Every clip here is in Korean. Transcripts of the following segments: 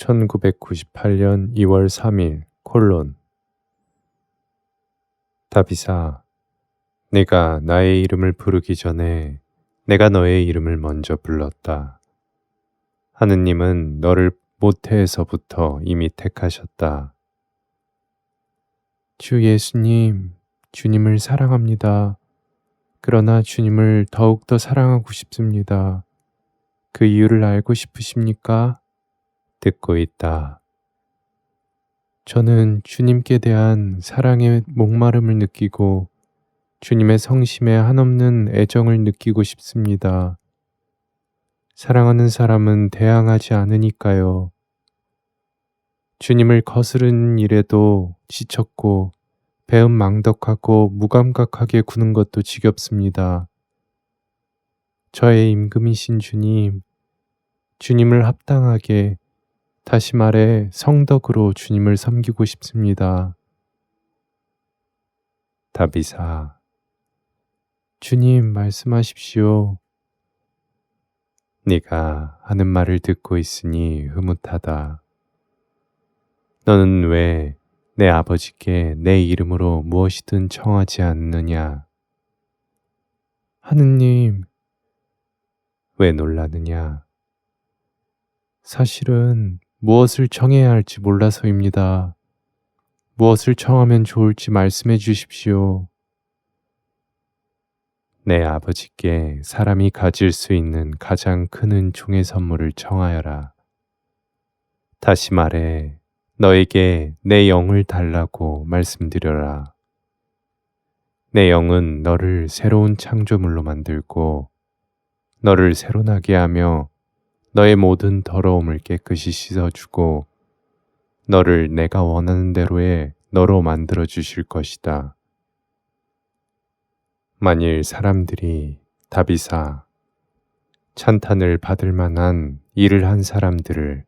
1998년 2월 3일 콜론 다비사 내가 나의 이름을 부르기 전에 내가 너의 이름을 먼저 불렀다. 하느님은 너를 모태에서부터 이미 택하셨다. 주 예수님, 주님을 사랑합니다. 그러나 주님을 더욱더 사랑하고 싶습니다. 그 이유를 알고 싶으십니까? 듣고 있다. 저는 주님께 대한 사랑의 목마름을 느끼고 주님의 성심에 한없는 애정을 느끼고 싶습니다. 사랑하는 사람은 대항하지 않으니까요. 주님을 거스르는 일에도 지쳤고 배은 망덕하고 무감각하게 구는 것도 지겹습니다. 저의 임금이신 주님, 주님을 합당하게 다시 말해 성덕으로 주님을 섬기고 싶습니다. 다비사 주님 말씀하십시오. 네가 하는 말을 듣고 있으니 흐뭇하다. 너는 왜 내 아버지께 내 이름으로 무엇이든 청하지 않느냐? 하느님, 왜 놀라느냐? 사실은 무엇을 청해야 할지 몰라서입니다. 무엇을 청하면 좋을지 말씀해 주십시오. 내 아버지께 사람이 가질 수 있는 가장 큰 은총의 선물을 청하여라. 다시 말해, 너에게 내 영을 달라고 말씀드려라. 내 영은 너를 새로운 창조물로 만들고, 너를 새로 나게 하며 너의 모든 더러움을 깨끗이 씻어주고 너를 내가 원하는 대로의 너로 만들어 주실 것이다. 만일 사람들이 다비사 찬탄을 받을 만한 일을 한 사람들을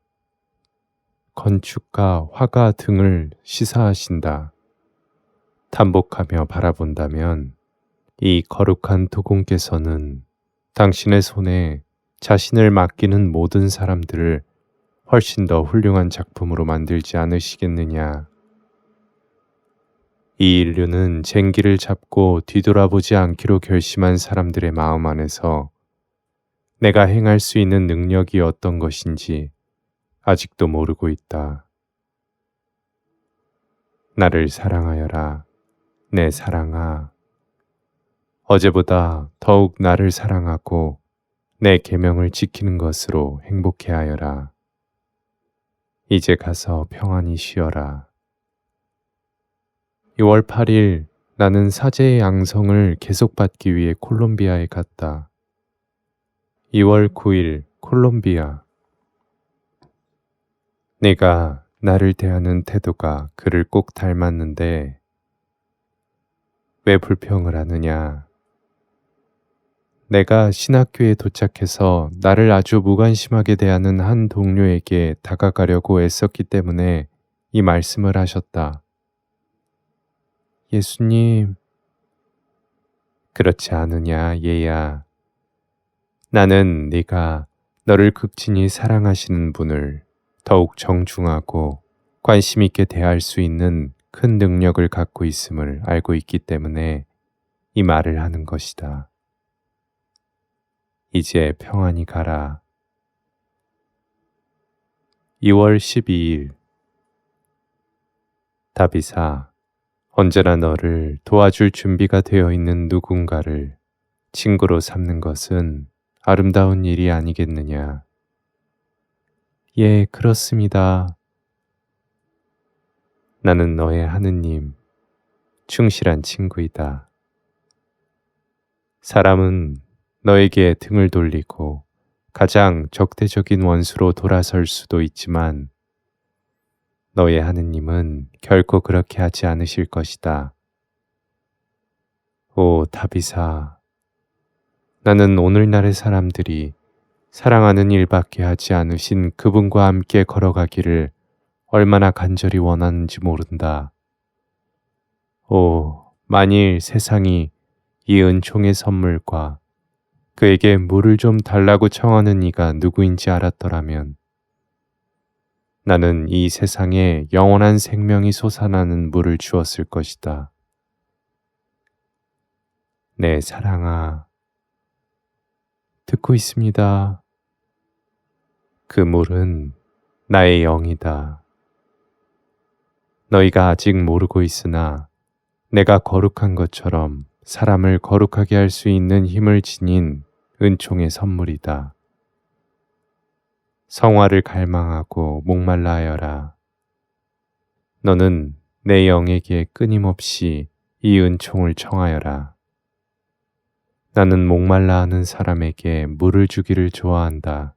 건축가, 화가 등을 시사하신다. 탐복하며 바라본다면 이 거룩한 도공께서는 당신의 손에 자신을 맡기는 모든 사람들을 훨씬 더 훌륭한 작품으로 만들지 않으시겠느냐. 이 인류는 쟁기를 잡고 뒤돌아보지 않기로 결심한 사람들의 마음 안에서 내가 행할 수 있는 능력이 어떤 것인지 아직도 모르고 있다. 나를 사랑하여라, 내 사랑아. 어제보다 더욱 나를 사랑하고 내 계명을 지키는 것으로 행복해 하여라. 이제 가서 평안히 쉬어라. 2월 8일 나는 사제의 양성을 계속받기 위해 콜롬비아에 갔다. 2월 9일 콜롬비아. 내가 나를 대하는 태도가 그를 꼭 닮았는데 왜 불평을 하느냐? 내가 신학교에 도착해서 나를 아주 무관심하게 대하는 한 동료에게 다가가려고 애썼기 때문에 이 말씀을 하셨다. 예수님, 그렇지 않으냐, 얘야. 나는 네가 너를 극진히 사랑하시는 분을 더욱 정중하고 관심 있게 대할 수 있는 큰 능력을 갖고 있음을 알고 있기 때문에 이 말을 하는 것이다. 이제 평안히 가라. 2월 12일 다비사 언제나 너를 도와줄 준비가 되어 있는 누군가를 친구로 삼는 것은 아름다운 일이 아니겠느냐. 예, 그렇습니다. 나는 너의 하느님, 충실한 친구이다. 사람은 너에게 등을 돌리고 가장 적대적인 원수로 돌아설 수도 있지만 너의 하느님은 결코 그렇게 하지 않으실 것이다. 오, 다비사. 나는 오늘날의 사람들이 사랑하는 일밖에 하지 않으신 그분과 함께 걸어가기를 얼마나 간절히 원하는지 모른다. 오, 만일 세상이 이 은총의 선물과 그에게 물을 좀 달라고 청하는 이가 누구인지 알았더라면 나는 이 세상에 영원한 생명이 솟아나는 물을 주었을 것이다. 내 사랑아, 듣고 있습니다. 그 물은 나의 영이다. 너희가 아직 모르고 있으나 내가 거룩한 것처럼 사람을 거룩하게 할 수 있는 힘을 지닌 은총의 선물이다. 성화를 갈망하고 목말라 하여라. 너는 내 영에게 끊임없이 이 은총을 청하여라. 나는 목말라 하는 사람에게 물을 주기를 좋아한다.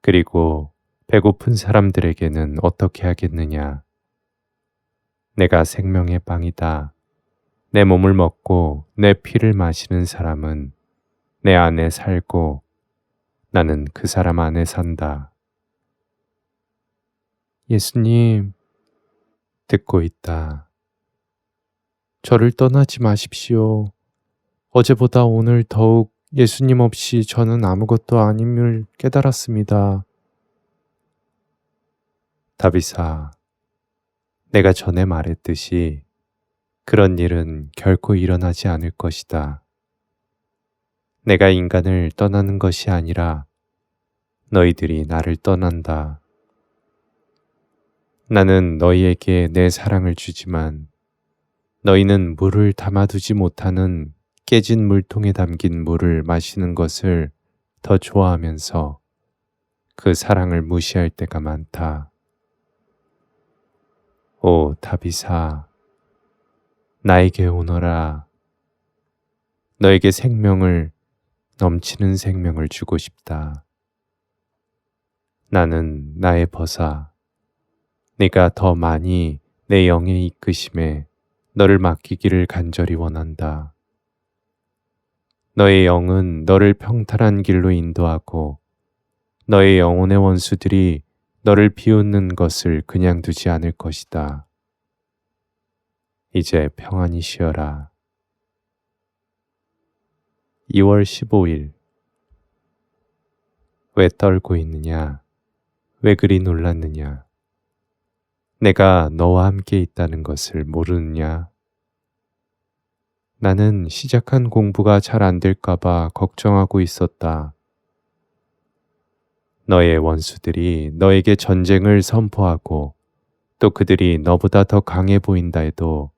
그리고 배고픈 사람들에게는 어떻게 하겠느냐? 내가 생명의 빵이다. 내 몸을 먹고 내 피를 마시는 사람은 내 안에 살고 나는 그 사람 안에 산다. 예수님, 듣고 있다. 저를 떠나지 마십시오. 어제보다 오늘 더욱 예수님 없이 저는 아무것도 아님을 깨달았습니다. 다비사, 내가 전에 말했듯이 그런 일은 결코 일어나지 않을 것이다. 내가 인간을 떠나는 것이 아니라 너희들이 나를 떠난다. 나는 너희에게 내 사랑을 주지만 너희는 물을 담아두지 못하는 깨진 물통에 담긴 물을 마시는 것을 더 좋아하면서 그 사랑을 무시할 때가 많다. 오 다비사, 나에게 오너라. 너에게 생명을, 넘치는 생명을 주고 싶다. 나는 나의 벗아. 네가 더 많이 내 영의 이끄심에 너를 맡기기를 간절히 원한다. 너의 영은 너를 평탄한 길로 인도하고 너의 영혼의 원수들이 너를 비웃는 것을 그냥 두지 않을 것이다. 이제 평안히 쉬어라. 2월 15일 왜 떨고 있느냐? 왜 그리 놀랐느냐? 내가 너와 함께 있다는 것을 모르느냐? 나는 시작한 공부가 잘 안 될까봐 걱정하고 있었다. 너의 원수들이 너에게 전쟁을 선포하고 또 그들이 너보다 더 강해 보인다 해도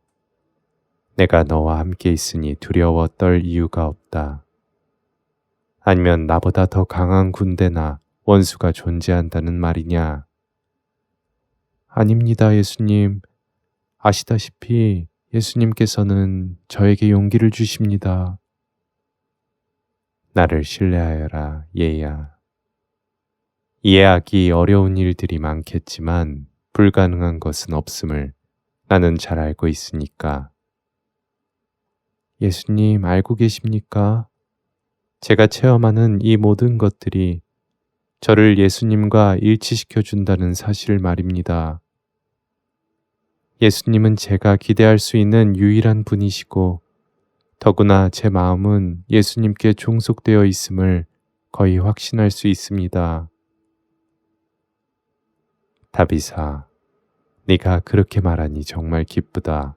내가 너와 함께 있으니 두려워 떨 이유가 없다. 아니면 나보다 더 강한 군대나 원수가 존재한다는 말이냐? 아닙니다, 예수님. 아시다시피 예수님께서는 저에게 용기를 주십니다. 나를 신뢰하여라, 얘야. 이해하기 어려운 일들이 많겠지만 불가능한 것은 없음을 나는 잘 알고 있으니까. 예수님 알고 계십니까? 제가 체험하는 이 모든 것들이 저를 예수님과 일치시켜 준다는 사실을 말입니다. 예수님은 제가 기대할 수 있는 유일한 분이시고, 더구나 제 마음은 예수님께 종속되어 있음을 거의 확신할 수 있습니다. 다비사, 네가 그렇게 말하니 정말 기쁘다.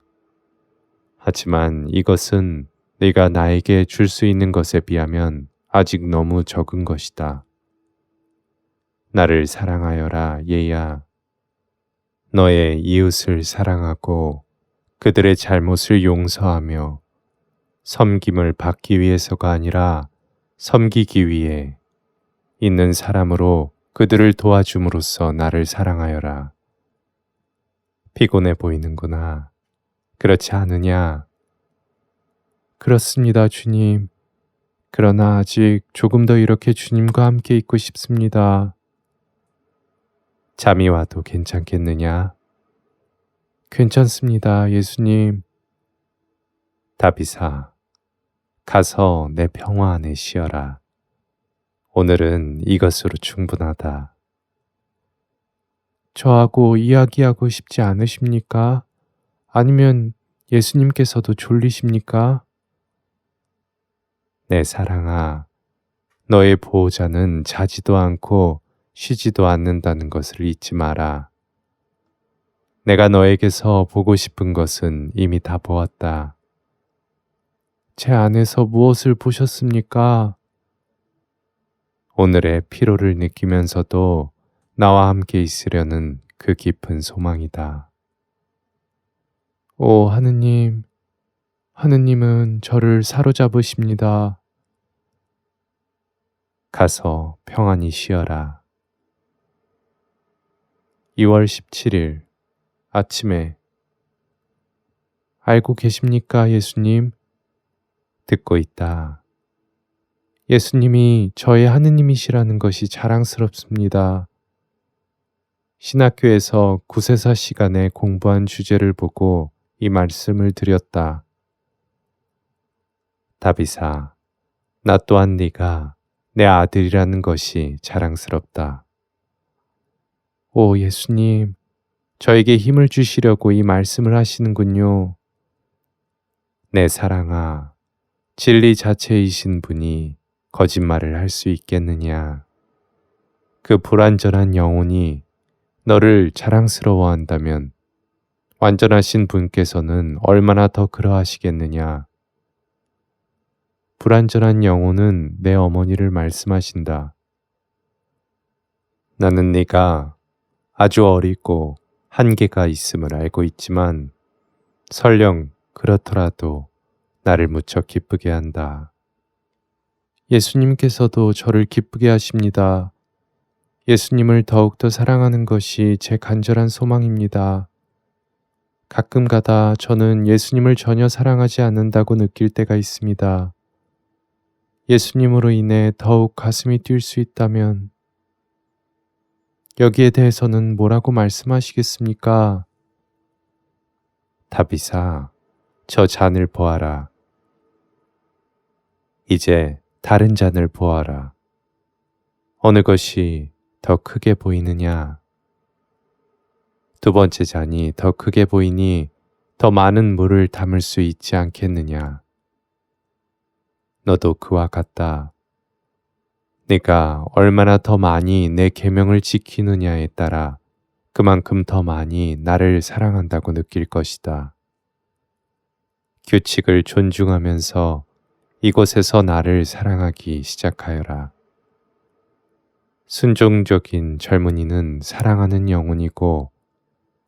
하지만 이것은 네가 나에게 줄 수 있는 것에 비하면 아직 너무 적은 것이다. 나를 사랑하여라, 얘야. 너의 이웃을 사랑하고 그들의 잘못을 용서하며 섬김을 받기 위해서가 아니라 섬기기 위해 있는 사람으로 그들을 도와줌으로써 나를 사랑하여라. 피곤해 보이는구나. 그렇지 않으냐? 그렇습니다, 주님. 그러나 아직 조금 더 이렇게 주님과 함께 있고 싶습니다. 잠이 와도 괜찮겠느냐? 괜찮습니다, 예수님. 다비사, 가서 내 평화 안에 쉬어라. 오늘은 이것으로 충분하다. 저하고 이야기하고 싶지 않으십니까? 아니면 예수님께서도 졸리십니까? 내 사랑아, 너의 보호자는 자지도 않고 쉬지도 않는다는 것을 잊지 마라. 내가 너에게서 보고 싶은 것은 이미 다 보았다. 제 안에서 무엇을 보셨습니까? 오늘의 피로를 느끼면서도 나와 함께 있으려는 그 깊은 소망이다. 오, 하느님, 하느님은 저를 사로잡으십니다. 가서 평안히 쉬어라. 2월 17일 아침에 알고 계십니까, 예수님? 듣고 있다. 예수님이 저의 하느님이시라는 것이 자랑스럽습니다. 신학교에서 구세사 시간에 공부한 주제를 보고 이 말씀을 드렸다. 다비사, 나 또한 네가 내 아들이라는 것이 자랑스럽다. 오 예수님, 저에게 힘을 주시려고 이 말씀을 하시는군요. 내 사랑아, 진리 자체이신 분이 거짓말을 할 수 있겠느냐? 그 불완전한 영혼이 너를 자랑스러워 한다면 완전하신 분께서는 얼마나 더 그러하시겠느냐? 불완전한 영혼은 내 어머니를 말씀하신다. 나는 네가 아주 어리고 한계가 있음을 알고 있지만 설령 그렇더라도 나를 무척 기쁘게 한다. 예수님께서도 저를 기쁘게 하십니다. 예수님을 더욱더 사랑하는 것이 제 간절한 소망입니다. 가끔 가다 저는 예수님을 전혀 사랑하지 않는다고 느낄 때가 있습니다. 예수님으로 인해 더욱 가슴이 뛸 수 있다면 여기에 대해서는 뭐라고 말씀하시겠습니까? 다비사, 저 잔을 보아라. 이제 다른 잔을 보아라. 어느 것이 더 크게 보이느냐? 두 번째 잔이 더 크게 보이니 더 많은 물을 담을 수 있지 않겠느냐? 너도 그와 같다. 네가 얼마나 더 많이 내 계명을 지키느냐에 따라 그만큼 더 많이 나를 사랑한다고 느낄 것이다. 규칙을 존중하면서 이곳에서 나를 사랑하기 시작하여라. 순종적인 젊은이는 사랑하는 영혼이고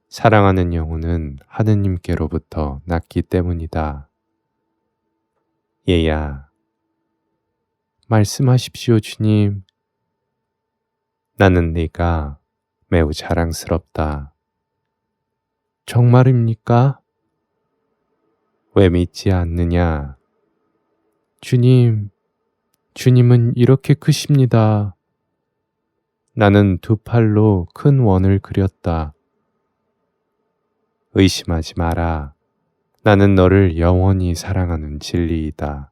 사랑하는 영혼은 하느님께로부터 났기 때문이다. 얘야, 말씀하십시오, 주님. 나는 네가 매우 자랑스럽다. 정말입니까? 왜 믿지 않느냐? 주님, 주님은 이렇게 크십니다. 나는 두 팔로 큰 원을 그렸다. 의심하지 마라. 나는 너를 영원히 사랑하는 진리이다.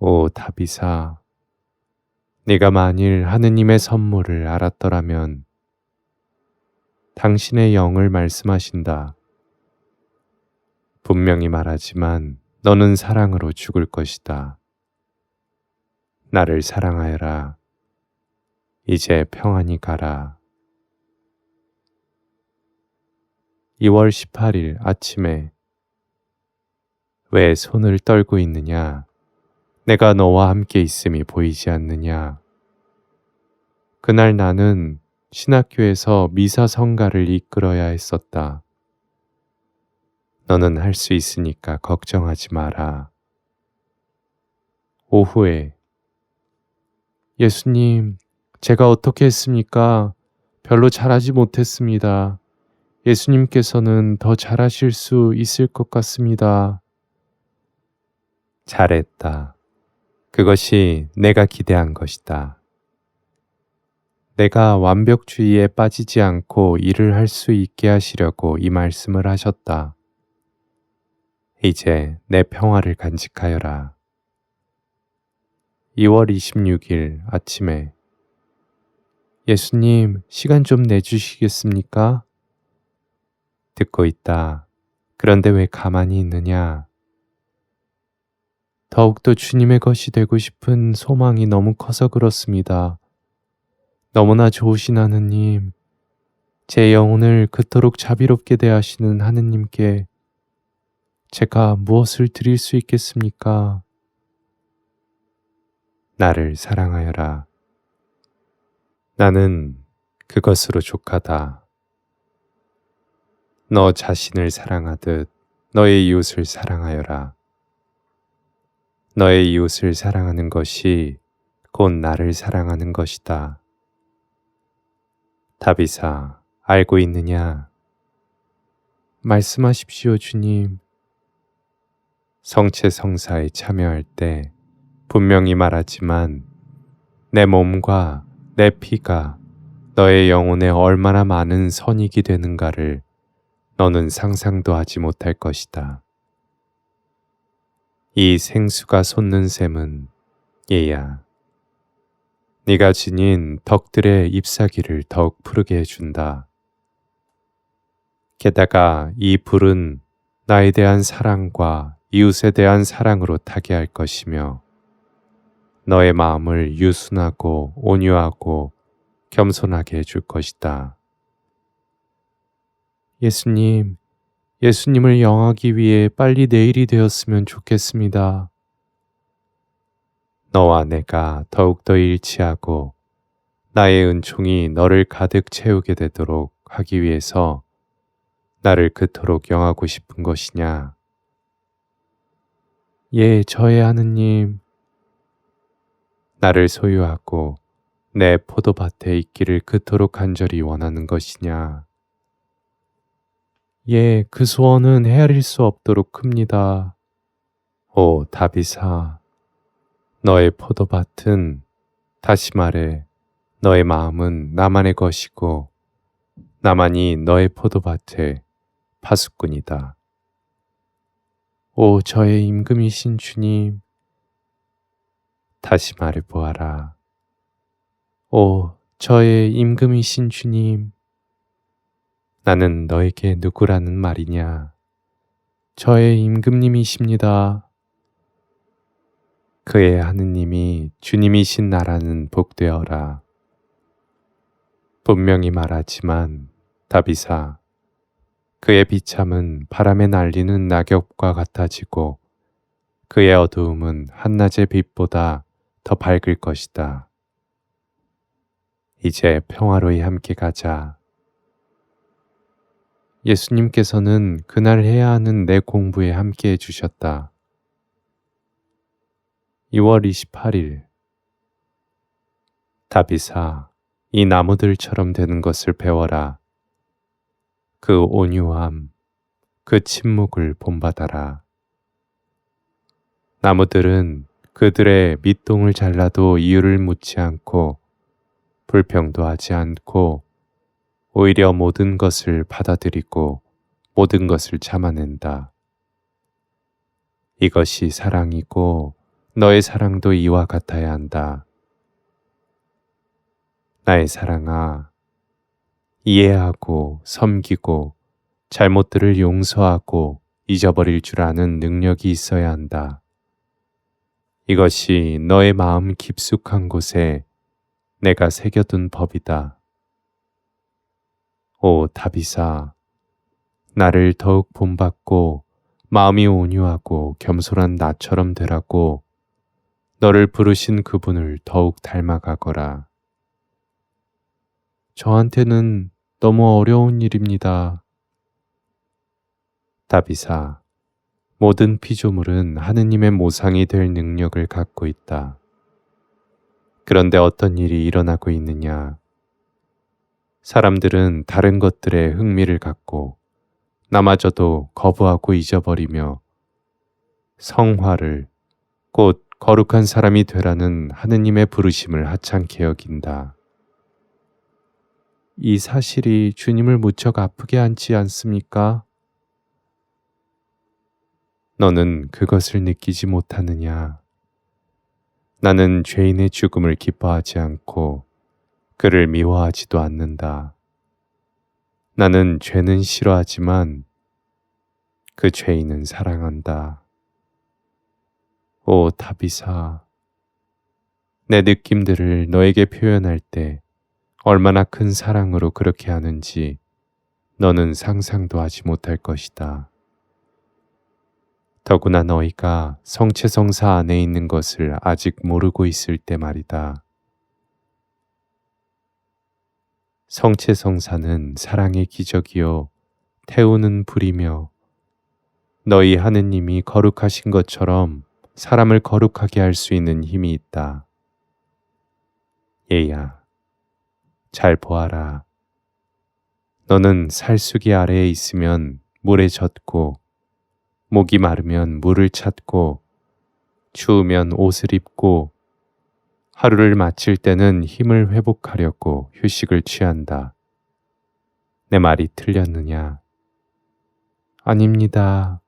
오 다비사, 네가 만일 하느님의 선물을 알았더라면 당신의 영을 말씀하신다. 분명히 말하지만 너는 사랑으로 죽을 것이다. 나를 사랑하여라. 이제 평안히 가라. 2월 18일 아침에 왜 손을 떨고 있느냐? 내가 너와 함께 있음이 보이지 않느냐? 그날 나는 신학교에서 미사 성가를 이끌어야 했었다. 너는 할 수 있으니까 걱정하지 마라. 오후에 예수님, 제가 어떻게 했습니까? 별로 잘하지 못했습니다. 예수님께서는 더 잘하실 수 있을 것 같습니다. 잘했다. 그것이 내가 기대한 것이다. 내가 완벽주의에 빠지지 않고 일을 할 수 있게 하시려고 이 말씀을 하셨다. 이제 내 평화를 간직하여라. 2월 26일 아침에 예수님, 시간 좀 내주시겠습니까? 듣고 있다. 그런데 왜 가만히 있느냐? 더욱더 주님의 것이 되고 싶은 소망이 너무 커서 그렇습니다. 너무나 좋으신 하느님, 제 영혼을 그토록 자비롭게 대하시는 하느님께 제가 무엇을 드릴 수 있겠습니까? 나를 사랑하여라. 나는 그것으로 족하다. 너 자신을 사랑하듯 너의 이웃을 사랑하여라. 너의 이웃을 사랑하는 것이 곧 나를 사랑하는 것이다. 다비사, 알고 있느냐? 말씀하십시오, 주님. 성체 성사에 참여할 때 분명히 말하지만 내 몸과 내 피가 너의 영혼에 얼마나 많은 선익이 되는가를 너는 상상도 하지 못할 것이다. 이 생수가 솟는 샘은 얘야. 네가 지닌 덕들의 잎사귀를 더욱 푸르게 해준다. 게다가 이 불은 나에 대한 사랑과 이웃에 대한 사랑으로 타게 할 것이며 너의 마음을 유순하고 온유하고 겸손하게 해줄 것이다. 예수님, 예수님을 영하기 위해 빨리 내일이 되었으면 좋겠습니다. 너와 내가 더욱더 일치하고 나의 은총이 너를 가득 채우게 되도록 하기 위해서 나를 그토록 영하고 싶은 것이냐? 예, 저의 하느님. 나를 소유하고 내 포도밭에 있기를 그토록 간절히 원하는 것이냐? 예, 그 소원은 헤아릴 수 없도록 큽니다. 오, 다비사. 너의 포도밭은 다시 말해 너의 마음은 나만의 것이고 나만이 너의 포도밭의 파수꾼이다. 오, 저의 임금이신 주님. 다시 말해 보아라. 오, 저의 임금이신 주님. 나는 너에게 누구라는 말이냐? 저의 임금님이십니다. 그의 하느님이 주님이신 나라는 복되어라. 분명히 말하지만 다비사 그의 비참은 바람에 날리는 낙엽과 같아지고 그의 어두움은 한낮의 빛보다 더 밝을 것이다. 이제 평화로이 함께 가자. 예수님께서는 그날 해야 하는 내 공부에 함께 해주셨다. 2월 28일 다비사, 이 나무들처럼 되는 것을 배워라. 그 온유함, 그 침묵을 본받아라. 나무들은 그들의 밑동을 잘라도 이유를 묻지 않고 불평도 하지 않고 오히려 모든 것을 받아들이고 모든 것을 참아낸다. 이것이 사랑이고 너의 사랑도 이와 같아야 한다. 나의 사랑아, 이해하고 섬기고 잘못들을 용서하고 잊어버릴 줄 아는 능력이 있어야 한다. 이것이 너의 마음 깊숙한 곳에 내가 새겨둔 법이다. 오 다비사, 나를 더욱 본받고 마음이 온유하고 겸손한 나처럼 되라고 너를 부르신 그분을 더욱 닮아가거라. 저한테는 너무 어려운 일입니다. 다비사, 모든 피조물은 하느님의 모상이 될 능력을 갖고 있다. 그런데 어떤 일이 일어나고 있느냐? 사람들은 다른 것들에 흥미를 갖고 나마저도 거부하고 잊어버리며 성화를 곧 거룩한 사람이 되라는 하느님의 부르심을 하찮게 여긴다. 이 사실이 주님을 무척 아프게 않지 않습니까? 너는 그것을 느끼지 못하느냐? 나는 죄인의 죽음을 기뻐하지 않고 그를 미워하지도 않는다. 나는 죄는 싫어하지만 그 죄인은 사랑한다. 오, 다비사. 내 느낌들을 너에게 표현할 때 얼마나 큰 사랑으로 그렇게 하는지 너는 상상도 하지 못할 것이다. 더구나 너희가 성체성사 안에 있는 것을 아직 모르고 있을 때 말이다. 성체성사는 사랑의 기적이요 태우는 불이며 너희 하느님이 거룩하신 것처럼 사람을 거룩하게 할 수 있는 힘이 있다. 얘야, 잘 보아라. 너는 살수기 아래에 있으면 물에 젖고, 목이 마르면 물을 찾고, 추우면 옷을 입고, 하루를 마칠 때는 힘을 회복하려고 휴식을 취한다. 내 말이 틀렸느냐? 아닙니다.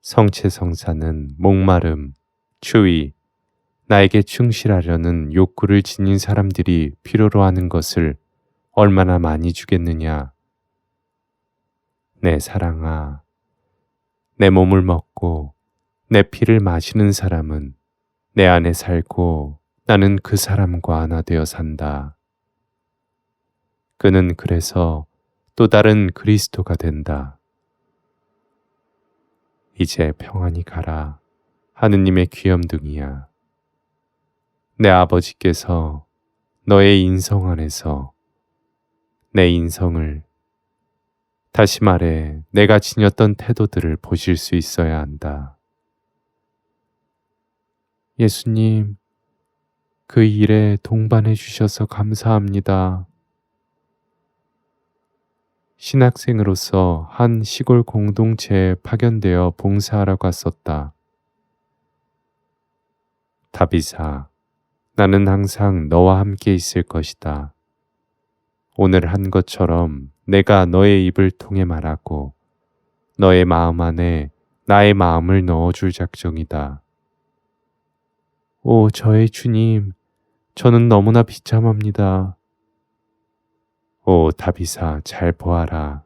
성체성사는 목마름, 추위, 나에게 충실하려는 욕구를 지닌 사람들이 필요로 하는 것을 얼마나 많이 주겠느냐. 내 사랑아, 내 몸을 먹고 내 피를 마시는 사람은 내 안에 살고 나는 그 사람과 하나 되어 산다. 그는 그래서 또 다른 그리스도가 된다. 이제 평안히 가라. 하느님의 귀염둥이야. 내 아버지께서 너의 인성 안에서 내 인성을 다시 말해 내가 지녔던 태도들을 보실 수 있어야 한다. 예수님, 그 일에 동반해 주셔서 감사합니다. 신학생으로서 한 시골 공동체에 파견되어 봉사하러 갔었다. 다비사, 나는 항상 너와 함께 있을 것이다. 오늘 한 것처럼 내가 너의 입을 통해 말하고 너의 마음 안에 나의 마음을 넣어줄 작정이다. 오, 저의 주님, 저는 너무나 비참합니다. 오, 다비사, 잘 보아라.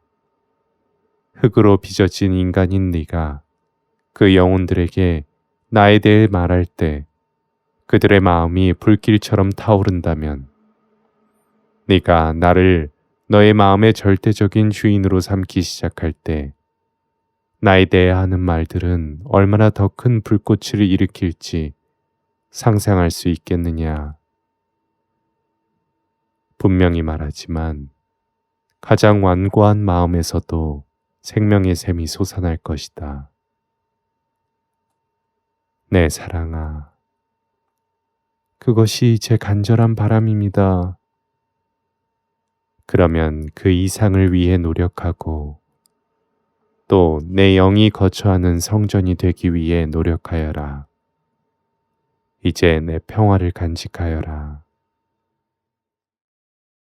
흙으로 빚어진 인간인 네가 그 영혼들에게 나에 대해 말할 때 그들의 마음이 불길처럼 타오른다면 네가 나를 너의 마음의 절대적인 주인으로 삼기 시작할 때 나에 대해 하는 말들은 얼마나 더 큰 불꽃을 일으킬지 상상할 수 있겠느냐. 분명히 말하지만 가장 완고한 마음에서도 생명의 샘이 솟아날 것이다. 내 사랑아. 그것이 제 간절한 바람입니다. 그러면 그 이상을 위해 노력하고 또 내 영이 거처하는 성전이 되기 위해 노력하여라. 이제 내 평화를 간직하여라.